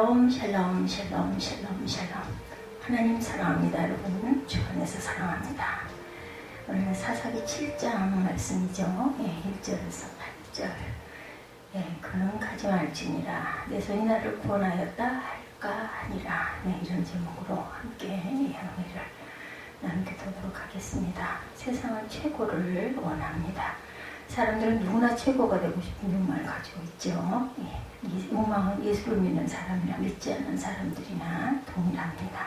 샬롬 샬롬 샬롬 샬롬 샬롬. 하나님 사랑합니다 여러분. 주 안에서 사랑합니다. 오늘 사사기 7장 말씀이죠. 예, 1절에서 8절. 예, 그는 가지 말지니라. 내 손이 나를 구원하였다 할까 하니라. 네, 이런 제목으로 함께 이 향기를 남겨두도록 하겠습니다. 세상은 최고를 원합니다 사람들은 누구나 최고가 되고 싶은 욕망을 가지고 있죠 예. 이 욕망은 예수를 믿는 사람이나 믿지 않는 사람들이나 동일합니다.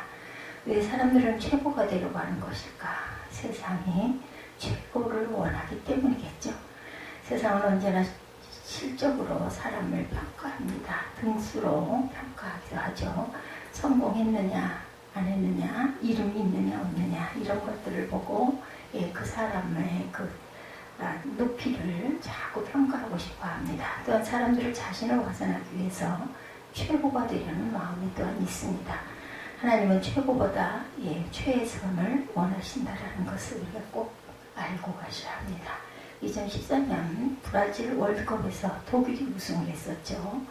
왜 사람들은 최고가 되려고 하는 것일까? 세상이 최고를 원하기 때문이겠죠. 세상은 언제나 실적으로 사람을 평가합니다. 등수로 평가하기도 하죠. 성공했느냐, 안 했느냐, 이름이 있느냐, 없느냐, 이런 것들을 보고 예, 그 사람의 그 아, 높이를 자꾸 평가하고 싶어 합니다. 또한 사람들을 자신을 벗어나기 위해서 최고가 되려는 마음이 또한 있습니다. 하나님은 최고보다 예, 최선을 원하신다라는 것을 우리가 꼭 알고 가셔야 합니다. 2014년 브라질 월드컵에서 독일이 우승을 했었죠.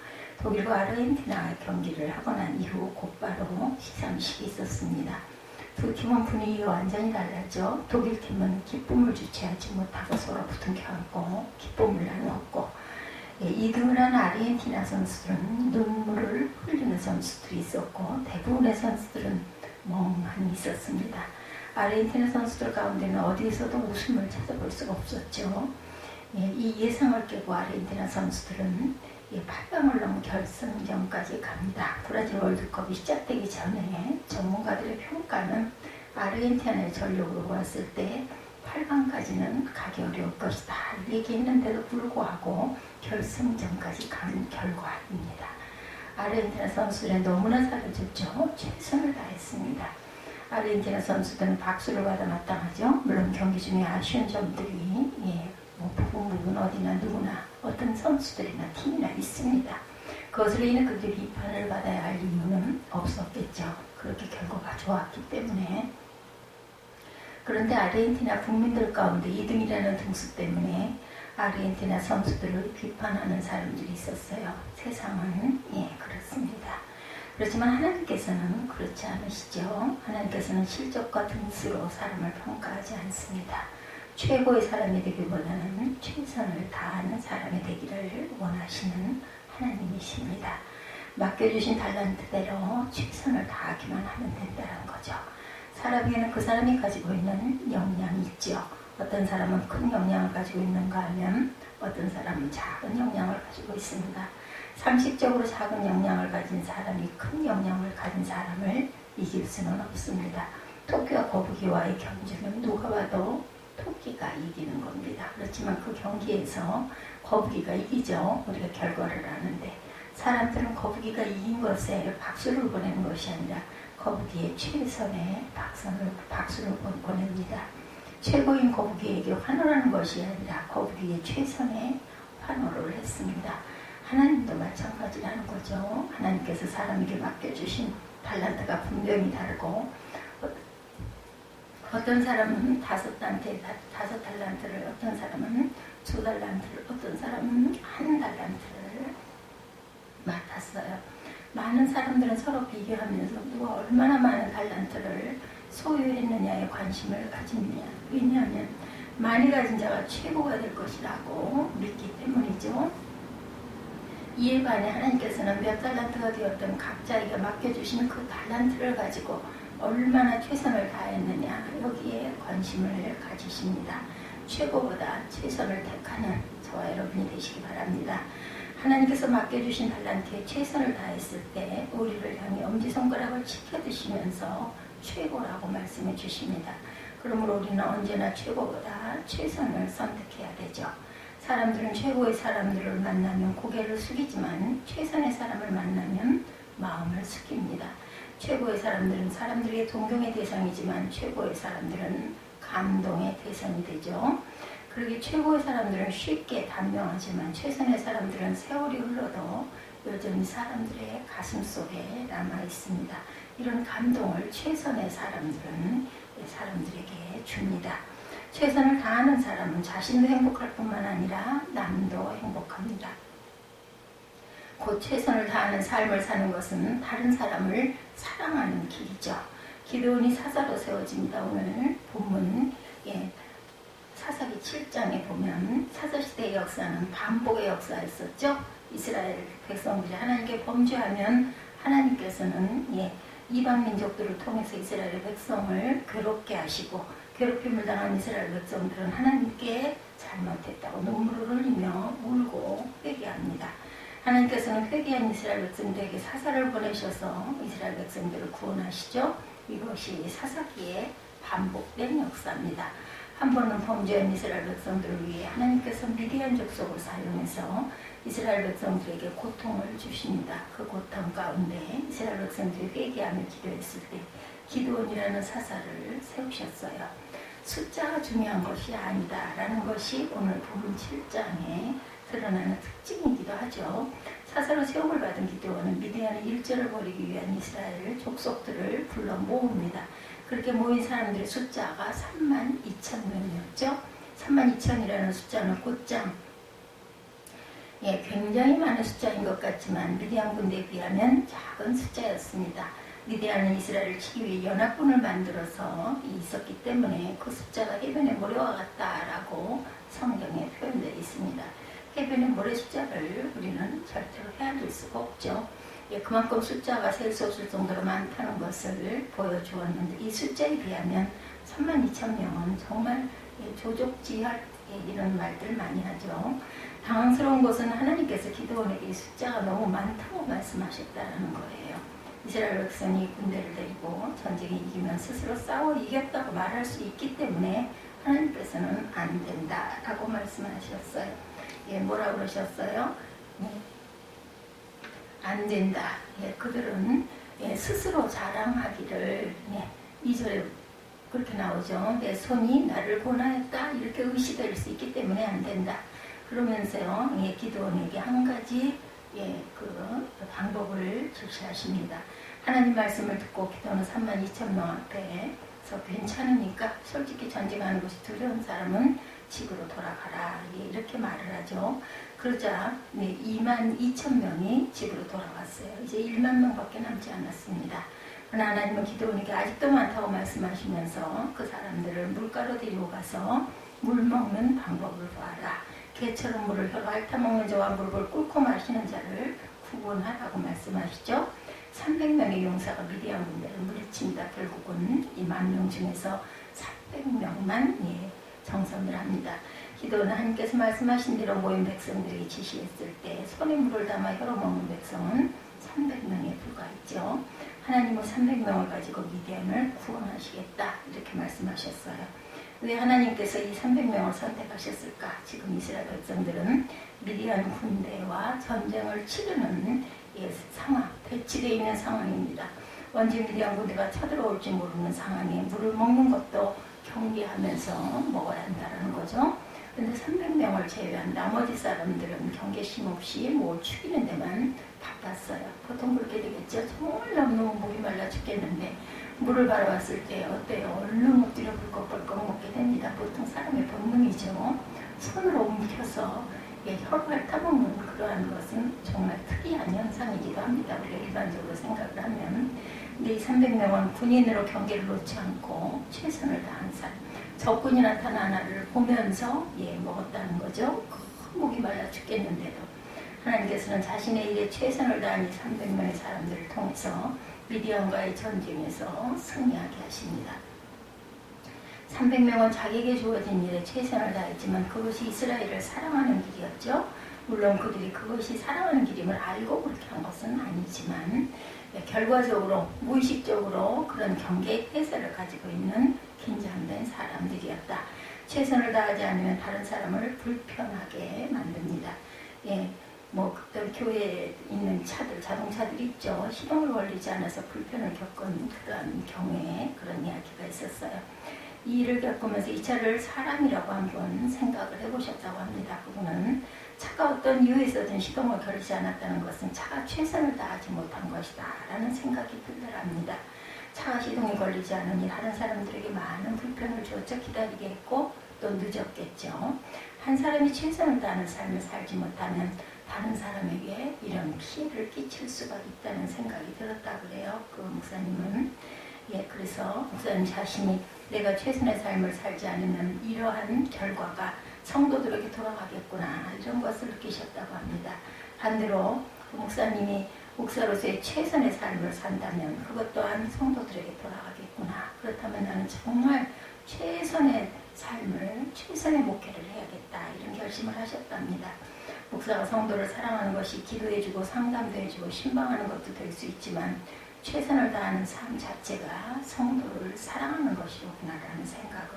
독일과 아르헨티나 경기를 하고 난 이후 곧바로 시상식이 있었습니다. 두 팀은 분위기가 완전히 달랐죠. 독일 팀은 기쁨을 주체하지 못하고 서로 부둥켜안고 기쁨을 나누었고 예, 2등을 한 아르헨티나 선수들은 눈물을 흘리는 선수들이 있었고 대부분의 선수들은 멍하니 있었습니다. 아르헨티나 선수들 가운데는 어디에서도 웃음을 찾아볼 수가 없었죠. 예, 이 예상을 깨고 아르헨티나 선수들은 8강을 넘은 결승전까지 갑니다. 브라질 월드컵이 시작되기 전에 전문가들의 평가는 아르헨티나의 전력으로 봤을 때 8강까지는 가기 어려울 것이다. 얘기했는데도 불구하고 결승전까지 간 결과입니다. 아르헨티나 선수들은 너무나 잘해줬죠. 최선을 다했습니다. 아르헨티나 선수들은 박수를 받아 마땅하죠. 물론 경기 중에 아쉬운 점들이 예, 뭐 부분 부분 어디나 누구나 어떤 선수들이나 팀이나 있습니다. 그것으로 인해 그들이 비판을 받아야 할 이유는 없었겠죠. 그렇게 결과가 좋았기 때문에. 그런데 아르헨티나 국민들 가운데 2등이라는 등수 때문에 아르헨티나 선수들을 비판하는 사람들이 있었어요. 세상은 예 그렇습니다. 그렇지만 하나님께서는 그렇지 않으시죠. 하나님께서는 실적과 등수로 사람을 평가하지 않습니다. 최고의 사람이 되기보다는 최선을 다하는 사람이 되기를 원하시는 하나님이십니다. 맡겨주신 달란트대로 최선을 다하기만 하면 된다는 거죠. 사람에게는 그 사람이 가지고 있는 역량이 있죠. 어떤 사람은 큰 역량을 가지고 있는가 하면 어떤 사람은 작은 역량을 가지고 있습니다. 상식적으로 작은 역량을 가진 사람이 큰 역량을 가진 사람을 이길 수는 없습니다. 토끼와 거북이와의 경주는 누가 봐도 토끼가 이기는 겁니다. 그렇지만 그 경기에서 거북이가 이기죠. 우리가 결과를 아는데 사람들은 거북이가 이긴 것에 박수를 보내는 것이 아니라 거북이의 최선의 박수를, 박수를 보냅니다. 최고인 거북이에게 환호하는 것이 아니라 거북이의 최선의 환호를 했습니다. 하나님도 마찬가지라는 거죠. 하나님께서 사람에게 맡겨주신 달란트가 분명히 다르고 어떤 사람은 다섯 단테 다섯 달란트를 어떤 사람은 두 달란트를 어떤 사람은 한 달란트를 맡았어요. 많은 사람들은 서로 비교하면서 누가 얼마나 많은 달란트를 소유했느냐에 관심을 가집니다. 왜냐하면 많이 가진 자가 최고가 될 것이라고 믿기 때문이죠. 이에 반해 하나님께서는 몇 달란트가 되었던 각자에게 맡겨주시는 그 달란트를 가지고 얼마나 최선을 다했느냐 여기에 관심을 가지십니다. 최고보다 최선을 택하는 저와 여러분이 되시기 바랍니다. 하나님께서 맡겨주신 달란트에 최선을 다했을 때 우리를 향해 엄지손가락을 치켜드시면서 최고라고 말씀해 주십니다. 그러므로 우리는 언제나 최고보다 최선을 선택해야 되죠. 사람들은 최고의 사람들을 만나면 고개를 숙이지만 최선의 사람을 만나면 마음을 숙입니다. 최고의 사람들은 사람들에게 동경의 대상이지만 최고의 사람들은 감동의 대상이 되죠. 그러기 최고의 사람들은 쉽게 단명하지만 최선의 사람들은 세월이 흘러도 여전히 사람들의 가슴 속에 남아 있습니다. 이런 감동을 최선의 사람들은 사람들에게 줍니다. 최선을 다하는 사람은 자신도 행복할 뿐만 아니라 남도 행복합니다. 곧 최선을 다하는 삶을 사는 것은 다른 사람을 사랑하는 길이죠. 기도원이 사사로 세워집니다. 오늘 본문 예, 사사기 7장에 보면 사사시대의 역사는 반복의 역사였었죠. 이스라엘 백성들이 하나님께 범죄하면 하나님께서는 예, 이방 민족들을 통해서 이스라엘 백성을 괴롭게 하시고 괴롭힘을 당한 이스라엘 백성들은 하나님께 잘못했다고 눈물을 흘리며 울고 회개합니다. 하나님께서는 회개한 이스라엘 백성들에게 사사를 보내셔서 이스라엘 백성들을 구원하시죠. 이것이 사사기의 반복된 역사입니다. 한 번은 범죄한 이스라엘 백성들을 위해 하나님께서 미디안 족속을 사용해서 이스라엘 백성들에게 고통을 주십니다. 그 고통 가운데 이스라엘 백성들이 회개하며 기도했을 때 기도원이라는 사사를 세우셨어요. 숫자가 중요한 것이 아니다라는 것이 오늘 본문 7장에 드러나는 특징이기도 하죠. 사사로 세움을 받은 기도원은 미디안의 일절을 벌이기 위한 이스라엘 족속들을 불러 모읍니다. 그렇게 모인 사람들의 숫자가 3만 2천 명이었죠. 3만 2천이라는 숫자는 곧장 예, 굉장히 많은 숫자인 것 같지만 미디안 군대에 비하면 작은 숫자였습니다. 미디안은 이스라엘을 치기 위해 연합군을 만들어서 있었기 때문에 그 숫자가 해변의 모래와 같다라고 성경에 표현되어 있습니다. 해변의 모래 숫자를 우리는 절대로 헤아릴 수가 없죠. 예, 그만큼 숫자가 셀 수 없을 정도로 많다는 것을 보여주었는데 이 숫자에 비하면 3만 2천 명은 정말 예, 조족지할 예, 이런 말들 많이 하죠. 당황스러운 것은 하나님께서 기도원에게 이 숫자가 너무 많다고 말씀하셨다는 거예요. 이스라엘 백성이 군대를 데리고 전쟁에 이기면 스스로 싸워 이겼다고 말할 수 있기 때문에 하나님께서는 안 된다라고 말씀하셨어요. 예, 뭐라 그러셨어요? 예, 안 된다. 예, 그들은 예, 스스로 자랑하기를 예, 2절에 그렇게 나오죠. 내 손이 나를 권하였다. 이렇게 의시될 수 있기 때문에 안 된다. 그러면서요, 예, 기도원에게 한 가지 예, 그 방법을 제시하십니다. 하나님 말씀을 듣고 기도는 3만 2천 명 앞에서 괜찮으니까 솔직히 전쟁하는 것이 두려운 사람은 집으로 돌아가라. 예, 이렇게 말을 하죠. 그러자 네, 2만 2천 명이 집으로 돌아갔어요. 이제 1만 명밖에 남지 않았습니다. 그러나 하나님은 기도원에게 아직도 많다고 말씀하시면서 그 사람들을 물가로 데리고 가서 물 먹는 방법을 봐라. 개처럼 물을 혀로 핥아먹는 자와 물을 꿇고 마시는 자를 구분하라고 말씀하시죠. 300명의 용사가 미디안 군대를 물리친다. 결국은 이만명 중에서 300명만 예, 정선을 합니다. 기도는 하나님께서 말씀하신 대로 모인 백성들에게 지시했을 때 손에 물을 담아 혀로 먹는 백성은 300명에 불과했죠. 하나님은 300명을 가지고 미디안을 구원하시겠다 이렇게 말씀하셨어요. 왜 하나님께서 이 300명을 선택하셨을까? 지금 이스라엘 백성들은 미디안 군대와 전쟁을 치르는 예, 상황, 배치되어 있는 상황입니다. 언제 미디안 군대가 쳐들어올지 모르는 상황에 물을 먹는 것도 경계하면서 먹어야 한다는 거죠. 근데 300명을 제외한 나머지 사람들은 경계심 없이 뭘 죽이는 데만 바빴어요. 보통 그렇게 되겠죠. 정말 너무너무 목이 말라 죽겠는데 물을 바라봤을 때 어때요? 얼른 엎드려 벌컥벌컥 먹게 됩니다. 보통 사람의 본능이죠. 손으로 움켜서 예, 혀를 타먹는 그러한 것은 정말 특이한 현상이기도 합니다. 우리가 일반적으로 생각을 하면. 이 300명은 군인으로 경계를 놓지 않고 최선을 다한 사람. 적군이 나타나나를 보면서 예, 먹었다는 거죠. 큰 목이 말라 죽겠는데도. 하나님께서는 자신의 일에 최선을 다한 이 300명의 사람들을 통해서 미디안과의 전쟁에서 승리하게 하십니다. 300명은 자기에게 주어진 일에 최선을 다했지만 그것이 이스라엘을 사랑하는 길이었죠. 물론 그들이 그것이 사랑하는 길임을 알고 그렇게 한 것은 아니지만 네, 결과적으로 무의식적으로 그런 경계 태세를 가지고 있는 긴장된 사람들이었다. 최선을 다하지 않으면 다른 사람을 불편하게 만듭니다. 예, 뭐 그때 교회에 있는 차들, 자동차들 있죠. 시동을 걸리지 않아서 불편을 겪은 그런 경우에 그런 이야기가 있었어요. 이 일을 겪으면서 이 차를 사람이라고 한번 생각을 해보셨다고 합니다. 그분은 차가 어떤 이유에서든 시동을 걸지 않았다는 것은 차가 최선을 다하지 못한 것이다 라는 생각이 들더랍니다. 차가 시동이 걸리지 않으니 다른 사람들에게 많은 불편을 주었죠. 기다리게 했고 또 늦었겠죠. 한 사람이 최선을 다하는 삶을 살지 못하면 다른 사람에게 이런 피해를 끼칠 수가 있다는 생각이 들었다 그래요. 그 목사님은. 예, 그래서 목사님 자신이 내가 최선의 삶을 살지 않으면 이러한 결과가 성도들에게 돌아가겠구나 이런 것을 느끼셨다고 합니다. 반대로 그 목사님이 목사로서의 최선의 삶을 산다면 그것 또한 성도들에게 돌아가겠구나. 그렇다면 나는 정말 최선의 삶을 최선의 목회를 해야겠다 이런 결심을 하셨답니다. 목사가 성도를 사랑하는 것이 기도해주고 상담도 해주고 신방하는 것도 될 수 있지만 최선을 다하는 삶 자체가 성도를 사랑하는 것이로구나라는 생각을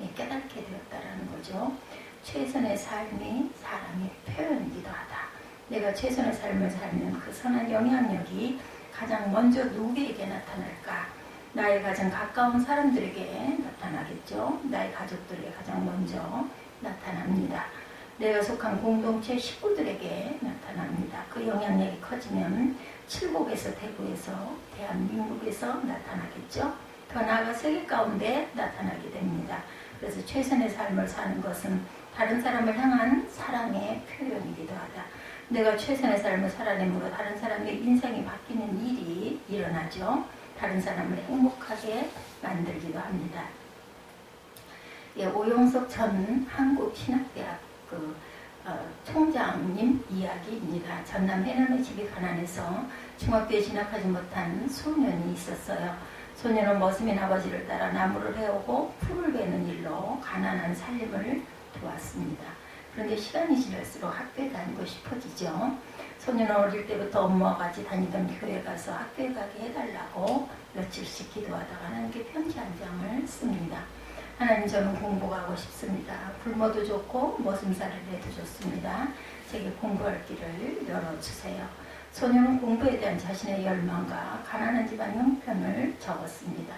예, 깨닫게 되었다라는 거죠. 최선의 삶이 사람의 표현이기도 하다. 내가 최선의 삶을 살면 그 선한 영향력이 가장 먼저 누구에게 나타날까? 나의 가장 가까운 사람들에게 나타나겠죠. 나의 가족들에게 가장 먼저 나타납니다. 내가 속한 공동체 식구들에게 나타납니다. 그 영향력이 커지면 칠곡에서 대구에서 대한민국에서 나타나겠죠. 더 나아가 세계 가운데 나타나게 됩니다. 그래서 최선의 삶을 사는 것은 다른 사람을 향한 사랑의 표현이기도 하다. 내가 최선의 삶을 살아내므로 다른 사람의 인생이 바뀌는 일이 일어나죠. 다른 사람을 행복하게 만들기도 합니다. 예, 오영석 전 한국신학대학 그 어, 총장님 이야기입니다. 전남 해남의 집이 가난해서 중학교에 진학하지 못한 소년이 있었어요. 소년은 머슴인 아버지를 따라 나무를 해오고 풀을 베는 일로 가난한 삶을 도왔습니다. 그런데 시간이 지날수록 학교에 다니고 싶어지죠. 소년은 어릴 때부터 엄마와 같이 다니던 교회 가서 학교에 가게 해달라고 며칠씩 기도하다가 하나님께 편지 한 장을 씁니다. 하나님 저는 공부하고 싶습니다. 굶어도 좋고 머슴살을 내도 좋습니다. 제게 공부할 길을 열어주세요. 소녀는 공부에 대한 자신의 열망과 가난한 집안 형편을 적었습니다.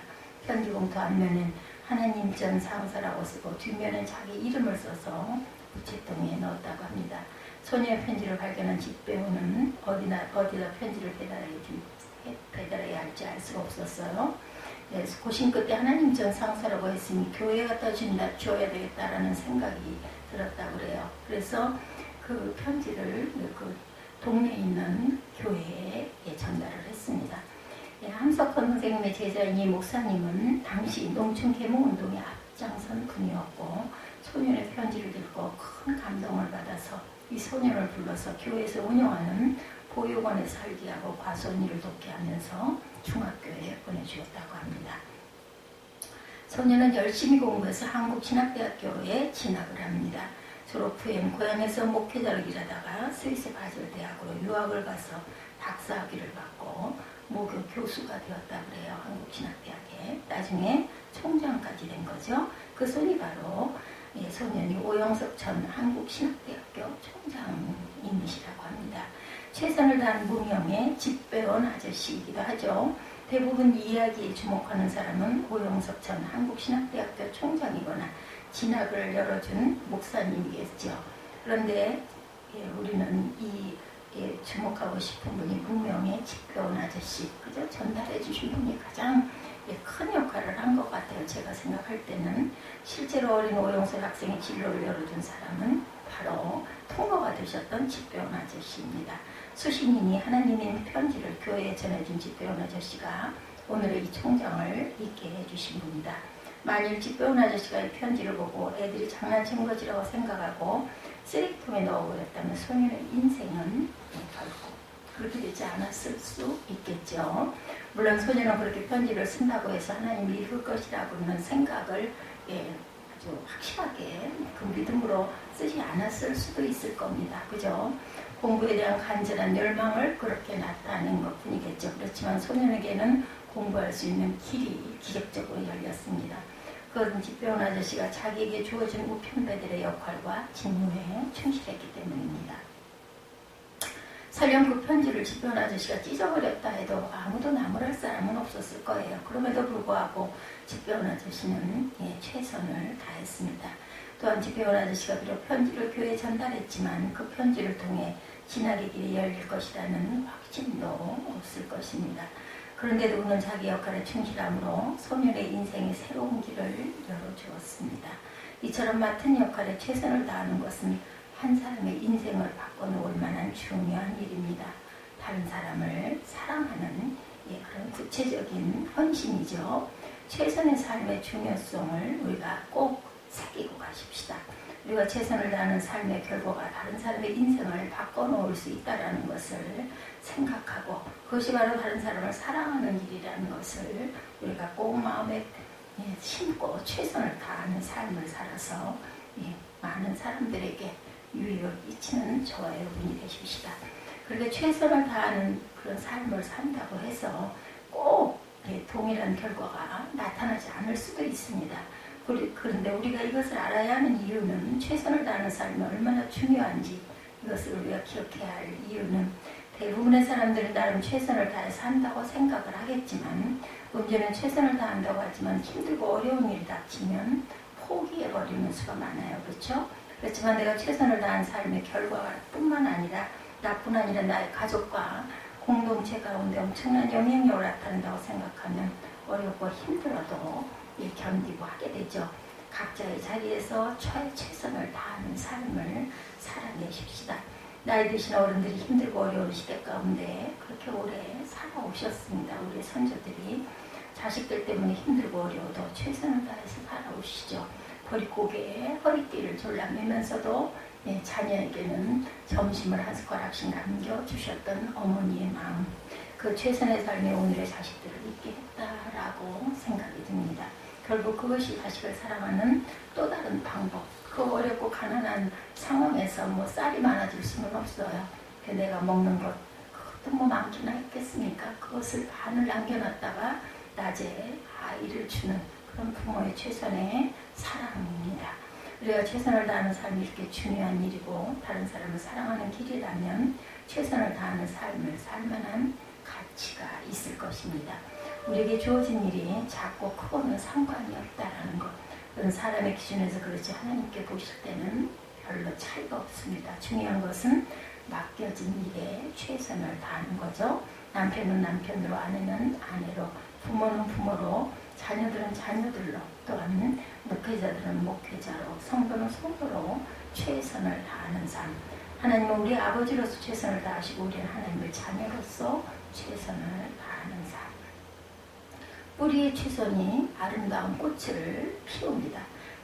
편지 봉투 앞면엔 하나님 전 상사라고 쓰고 뒷면엔 자기 이름을 써서 우체통에 넣었다고 합니다. 소녀의 편지를 발견한 집배우는 어디나, 어디다 편지를 배달해야, 할지 알 수가 없었어요. 네, 고심 끝에 하나님 전 상사라고 했으니 교회 갖다 준다, 줘야 되겠다라는 생각이 들었다 그래요. 그래서 그 편지를 그 동네에 있는 교회에 전달을 했습니다. 예, 함석헌 선생님의 제자인 이 목사님은 당시 농촌 계몽운동의 앞장선 분이었고 소년의 편지를 읽고 큰 감동을 받아서 이 소년을 불러서 교회에서 운영하는 보육원에 살게 하고 과손일을 돕게 하면서 중학교에 보내주었다고 합니다. 소년은 열심히 공부해서 한국신학대학교에 진학을 합니다. 졸업 후엔 고향에서 목회자를 일하다가 스위스 바젤 대학으로 유학을 가서 박사학위를 받고 모교 교수가 되었다 그래요. 한국신학대학에. 나중에 총장까지 된 거죠. 그 손이 바로 예, 소년이 오영석 전 한국신학대학교 총장님이시라고 합니다. 최선을 다한 무명의 집배원 아저씨이기도 하죠. 대부분 이 이야기에 주목하는 사람은 오영석 전 한국신학대학교 총장이거나 진학을 열어준 목사님이겠죠. 그런데 예, 우리는 이 예, 주목하고 싶은 분이 무명의 집배원 아저씨, 그죠? 전달해 주신 분이 가장 예, 큰 역할을 한 것 같아요. 제가 생각할 때는 실제로 어린 오영석 학생의 진로를 열어준 사람은 바로 통로가 되셨던 집배원 아저씨입니다. 수신인이 하나님의 편지를 교회에 전해준 집배원 아저씨가 오늘의 이 총장을 있게 해주신 분이다. 만일 집배원 아저씨가 이 편지를 보고 애들이 장난친 것이라고 생각하고 쓰레기통에 넣어버렸다면 소년의 인생은 결코 그렇게 되지 않았을 수 있겠죠. 물론 소년은 그렇게 편지를 쓴다고 해서 하나님이 읽을 것이라고는 생각을 예, 아주 확실하게 그 믿음으로 쓰지 않았을 수도 있을 겁니다. 그죠? 공부에 대한 간절한 열망을 그렇게 나타낸 것 뿐이겠죠. 그렇지만 소년에게는 공부할 수 있는 길이 기적적으로 열렸습니다. 그것은 집배원 아저씨가 자기에게 주어진 우편배들의 역할과 직무에 충실했기 때문입니다. 설령 그 편지를 집배원 아저씨가 찢어버렸다 해도 아무도 나무랄 사람은 없었을 거예요. 그럼에도 불구하고 집배원 아저씨는 예, 최선을 다했습니다. 또한 집배원 아저씨가 비록 편지를 교회에 전달했지만 그 편지를 통해 진학의 길이 열릴 것이라는 확신도 없을 것입니다. 그런데도 그는 자기 역할에 충실함으로 소년의 인생의 새로운 길을 열어주었습니다. 이처럼 맡은 역할에 최선을 다하는 것은 한 사람의 인생을 바꿔놓을 만한 중요한 일입니다. 다른 사람을 사랑하는 예, 그런 구체적인 헌신이죠. 최선의 삶의 중요성을 우리가 꼭 새기고 가십시다. 우리가 최선을 다하는 삶의 결과가 다른 사람의 인생을 바꿔놓을 수 있다는 것을 생각하고 그것이 바로 다른 사람을 사랑하는 일이라는 것을 우리가 꼭 마음에 예, 심고 최선을 다하는 삶을 살아서 예, 많은 사람들에게 유익을 끼치는 저와 여러분이 되십시다. 그렇게 최선을 다하는 그런 삶을 산다고 해서 꼭 예, 동일한 결과가 나타나지 않을 수도 있습니다. 그런데 우리가 이것을 알아야 하는 이유는 최선을 다하는 삶이 얼마나 중요한지 이것을 우리가 기억해야 할 이유는 대부분의 사람들은 나름 최선을 다해서 한다고 생각을 하겠지만 문제는 최선을 다한다고 하지만 힘들고 어려운 일이 닥치면 포기해버리는 수가 많아요. 그렇죠? 그렇지만 내가 최선을 다한 삶의 결과가 뿐만 아니라 나뿐 아니라 나의 가족과 공동체 가운데 엄청난 영향력을 나타낸다고 생각하면 어렵고 힘들어도 견디고 하게 되죠. 각자의 자리에서 최, 최선을 다하는 삶을 살아내십시다. 나이 드신 어른들이 힘들고 어려운 시대 가운데 그렇게 오래 살아오셨습니다. 우리 선조들이 자식들 때문에 힘들고 어려워도 최선을 다해서 살아오시죠. 버리고개에 허리띠를 졸라매면서도 예, 자녀에게는 점심을 한 숟가락씩 남겨주셨던 어머니의 마음 그 최선의 삶에 오늘의 자식들을 있게 했다라고 생각이 듭니다. 결국 그것이 자식을 사랑하는 또 다른 가난한 상황에서 뭐 쌀이 많아질 수는 없어요. 내가 먹는 것 그것도 뭐 많기나 했겠습니까? 그것을 반을 남겨놨다가 낮에 아이를 주는 그런 부모의 최선의 사랑입니다. 우리가 최선을 다하는 삶이 이렇게 중요한 일이고 다른 사람을 사랑하는 길이라면 최선을 다하는 삶을 살만한 가치가 있을 것입니다. 우리에게 주어진 일이 작고 크고는 상관이 없다라는 것. 그런 사람의 기준에서 그렇지 하나님께 보실 때는 별로 차이가 없습니다. 중요한 것은 맡겨진 일에 최선을 다하는 거죠. 남편은 남편으로, 아내는 아내로, 부모는 부모로, 자녀들은 자녀들로, 또한 목회자들은 목회자로, 성도는 성도로 최선을 다하는 삶. 하나님은 우리 아버지로서 최선을 다하시고 우리는 하나님의 자녀로서 최선을 다하는 삶. 뿌리의 최선이 아름다운 꽃을 피웁니다.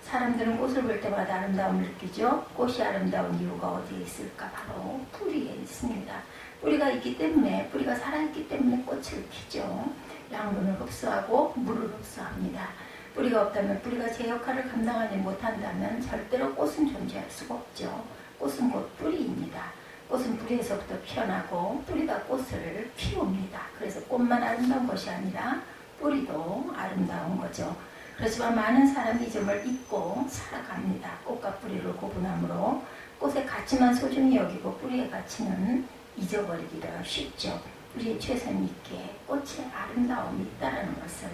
사람들은 꽃을 볼 때마다 아름다움을 느끼죠. 꽃이 아름다운 이유가 어디에 있을까? 바로 뿌리에 있습니다. 뿌리가 있기 때문에, 뿌리가 살아있기 때문에 꽃을 피죠. 양분을 흡수하고 물을 흡수합니다. 뿌리가 없다면 뿌리가 제 역할을 감당하지 못한다면 절대로 꽃은 존재할 수가 없죠. 꽃은 곧 뿌리입니다. 꽃은 뿌리에서부터 피어나고 뿌리가 꽃을 피웁니다. 그래서 꽃만 아름다운 것이 아니라 뿌리도 아름다운 거죠. 그렇지만 많은 사람이 이 점을 잊고 살아갑니다. 꽃과 뿌리를 구분함으로 꽃의 가치만 소중히 여기고 뿌리의 가치는 잊어버리기가 쉽죠. 뿌리의 최선 있게 꽃의 아름다움이 있다는 것을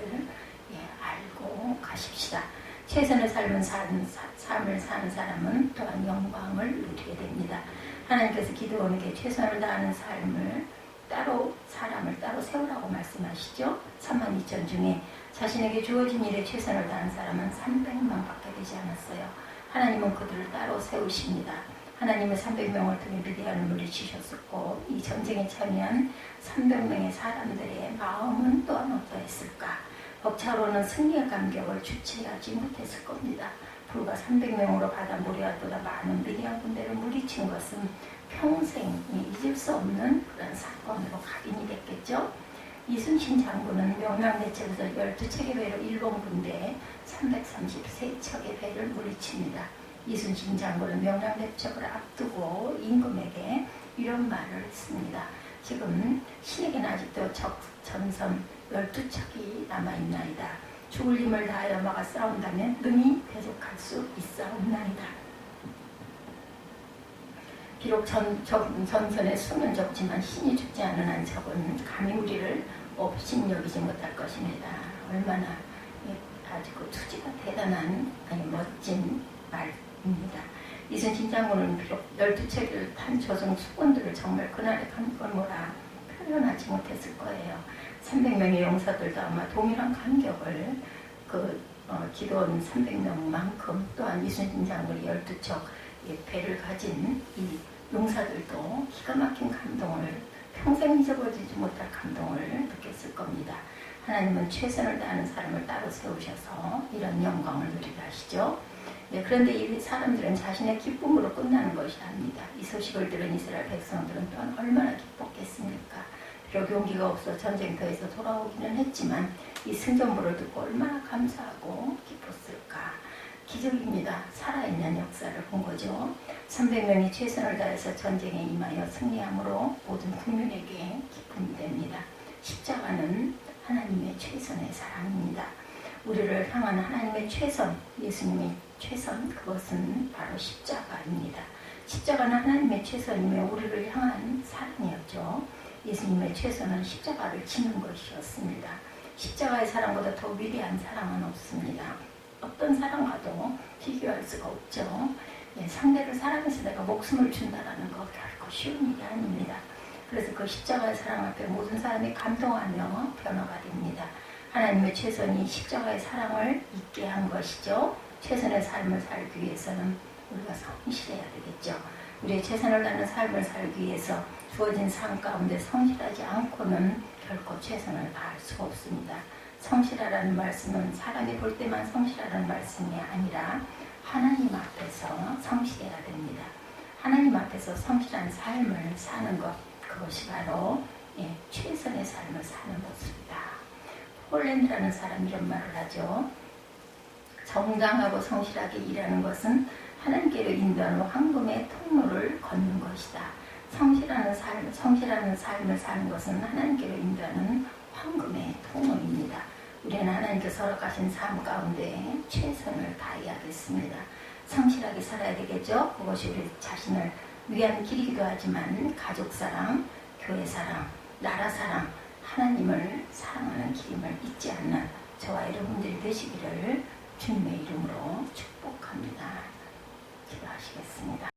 예, 알고 가십시다. 최선의 삶을 사는, 삶을 사는 사람은 또한 영광을 누리게 됩니다. 하나님께서 기도원에게 최선을 다하는 삶을 따로 사람을 따로 세우라고 말씀하시죠. 3만 2천 중에 자신에게 주어진 일에 최선을 다한 사람은 300만 밖에 되지 않았어요. 하나님은 그들을 따로 세우십니다. 하나님은 300명을 통해 미디안을 물리치셨었고 이 전쟁에 참여한 300명의 사람들의 마음은 또한 어떠했을까? 벅차오르는 승리의 감격을 주체하지 못했을 겁니다. 불과 300명으로 바다 모리아보다 많은 미디안 군대를 물리친 것은 평생 잊을 수 없는 그런 사건으로 각인이 됐겠죠. 이순신 장군은 명랑대책에서 12척의 배로 일본 군대 333척의 배를 물리칩니다. 이순신 장군은 명랑대책을 앞두고 임금에게 이런 말을 했습니다. 지금 신에게는 아직도 적 전선 12척이 남아있나이다. 죽을 힘을 다하여 막아 싸운다면 능히 대적할 수 있사옵나이다. 비록 전, 전, 전선의 수는 적지만 신이 죽지 않은 한 적은 감히 우리를 없인 여기지 못할 것입니다. 얼마나 아주 그 투지가 대단한 아니 멋진 말입니다. 이순신 장군은 비록 열두 책을 탄 조선 수군들을 정말 그날의 감건모라 표현하지 못했을 거예요. 300명의 용사들도 아마 동일한 감격을 그 어, 기도원 300명만큼 또한 이순신 장군이 12척 예, 배를 가진 이 용사들도 기가 막힌 감동을 평생 잊어버리지 못할 감동을 느꼈을 겁니다. 하나님은 최선을 다하는 사람을 따로 세우셔서 이런 영광을 누리게 하시죠. 네, 그런데 이 사람들은 자신의 기쁨으로 끝나는 것이 아닙니다. 이 소식을 들은 이스라엘 백성들은 또한 얼마나 기뻤겠습니까? 비록 용기가 없어 전쟁터에서 돌아오기는 했지만 이 승전부를 듣고 얼마나 감사하고 기뻤을까. 기적입니다. 살아있는 역사를 본 거죠. 300명이 최선을 다해서 전쟁에 임하여 승리함으로 모든 국민에게 기쁨이 됩니다. 십자가는 하나님의 최선의 사랑입니다. 우리를 향한 하나님의 최선, 예수님의 최선, 그것은 바로 십자가입니다. 십자가는 하나님의 최선이며 우리를 향한 사랑이었죠. 예수님의 최선은 십자가를 지는 것이었습니다. 십자가의 사랑보다 더 위대한 사랑은 없습니다. 어떤 사랑과도 비교할 수가 없죠. 예, 상대를 사랑해서 내가 목숨을 준다라는 것 결코 쉬운 일이 아닙니다. 그래서 그 십자가의 사랑 앞에 모든 사람이 감동하며 변화가 됩니다. 하나님의 최선이 십자가의 사랑을 잊게 한 것이죠. 최선의 삶을 살기 위해서는 우리가 성실해야 되겠죠. 우리의 최선을 다하는 삶을 살기 위해서 주어진 삶 가운데 성실하지 않고는 결코 최선을 다할 수가 없습니다. 성실하라는 말씀은 사람이 볼 때만 성실하라는 말씀이 아니라 하나님 앞에서 성실해야 됩니다. 하나님 앞에서 성실한 삶을 사는 것 그것이 바로 예, 최선의 삶을 사는 것입니다. 폴랜드라는 사람이 이런 말을 하죠. 정당하고 성실하게 일하는 것은 하나님께로 인도하는 황금의 통로를 걷는 것이다. 성실하는 삶, 성실하는 삶을 사는 것은 하나님께로 인도하는 황금의 통로입니다. 우리는 하나님께서 허락하신 삶 가운데 최선을 다해야겠습니다. 성실하게 살아야 되겠죠? 그것이 우리 자신을 위한 길이기도 하지만 가족 사랑, 교회 사랑, 나라 사랑, 하나님을 사랑하는 길임을 잊지 않는 저와 여러분들이 되시기를 주님의 이름으로 축복합니다. 기도하시겠습니다.